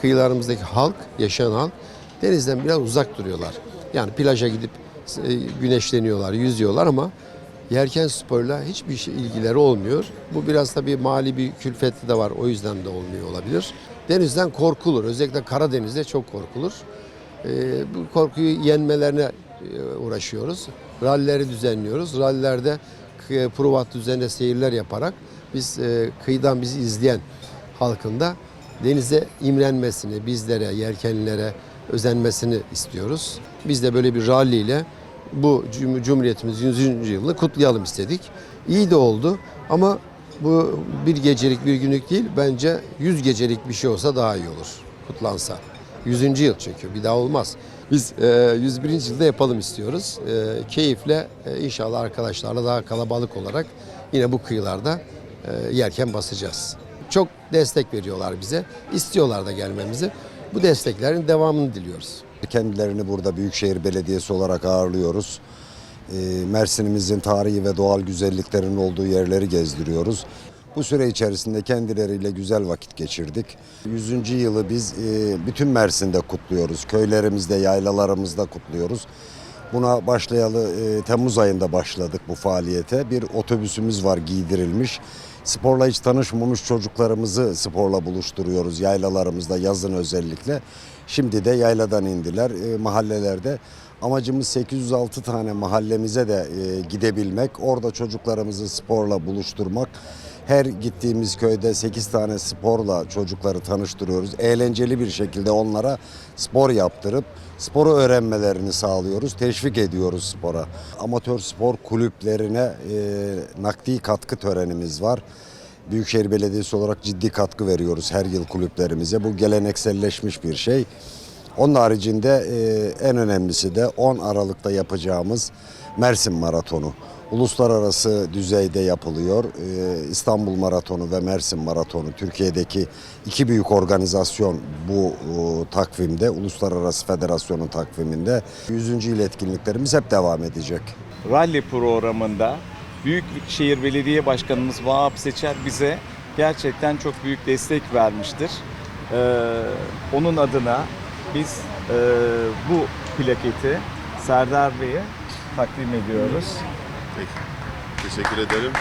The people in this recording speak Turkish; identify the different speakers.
Speaker 1: Kıyılarımızdaki halk, yaşayan halk denizden biraz uzak duruyorlar. Yani plaja gidip e, güneşleniyorlar, yüzüyorlar ama yelken sporla hiçbir şey ilgileri olmuyor. Bu biraz tabii mali bir külfeti de var o yüzden de olmuyor olabilir. Denizden korkulur. Özellikle Karadeniz'de çok korkulur. E, bu korkuyu yenmelerine e, uğraşıyoruz. Ralleri düzenliyoruz. Rallerde Provat düzeninde seyirler yaparak biz e, kıyıdan bizi izleyen halkın da denize imrenmesini, bizlere, yelkenlilere özenmesini istiyoruz. Biz de böyle bir ralli ile bu cum- Cumhuriyetimizin 100. yılını kutlayalım istedik. İyi de oldu ama bu bir gecelik bir günlük değil bence 100 gecelik bir şey olsa daha iyi olur kutlansa. 100. yıl çünkü bir daha olmaz. Biz e, 101. yılda yapalım istiyoruz. E, keyifle e, inşallah arkadaşlarla daha kalabalık olarak yine bu kıyılarda e, yerken basacağız. Çok destek veriyorlar bize. istiyorlar da gelmemizi. Bu desteklerin devamını diliyoruz.
Speaker 2: Kendilerini burada Büyükşehir Belediyesi olarak ağırlıyoruz. Ee, Mersin'imizin tarihi ve doğal güzelliklerinin olduğu yerleri gezdiriyoruz. Bu süre içerisinde kendileriyle güzel vakit geçirdik. 100. yılı biz e, bütün Mersin'de kutluyoruz. Köylerimizde, yaylalarımızda kutluyoruz. Buna başlayalı e, Temmuz ayında başladık bu faaliyete. Bir otobüsümüz var giydirilmiş. Sporla hiç tanışmamış çocuklarımızı sporla buluşturuyoruz yaylalarımızda yazın özellikle. Şimdi de yayladan indiler e, mahallelerde. Amacımız 806 tane mahallemize de e, gidebilmek. Orada çocuklarımızı sporla buluşturmak. Her gittiğimiz köyde 8 tane sporla çocukları tanıştırıyoruz. Eğlenceli bir şekilde onlara spor yaptırıp sporu öğrenmelerini sağlıyoruz. Teşvik ediyoruz spora. Amatör spor kulüplerine e, nakdi katkı törenimiz var. Büyükşehir Belediyesi olarak ciddi katkı veriyoruz her yıl kulüplerimize. Bu gelenekselleşmiş bir şey. Onun haricinde e, en önemlisi de 10 Aralık'ta yapacağımız Mersin Maratonu. Uluslararası düzeyde yapılıyor. E, İstanbul Maratonu ve Mersin Maratonu Türkiye'deki iki büyük organizasyon bu e, takvimde, Uluslararası Federasyon'un takviminde. 100. yıl etkinliklerimiz hep devam edecek.
Speaker 3: rally programında Büyükşehir Belediye Başkanımız Vahap Seçer bize gerçekten çok büyük destek vermiştir. Ee, onun adına biz e, bu plaketi Serdar Bey'e takdim ediyoruz.
Speaker 4: Peki. Teşekkür ederim.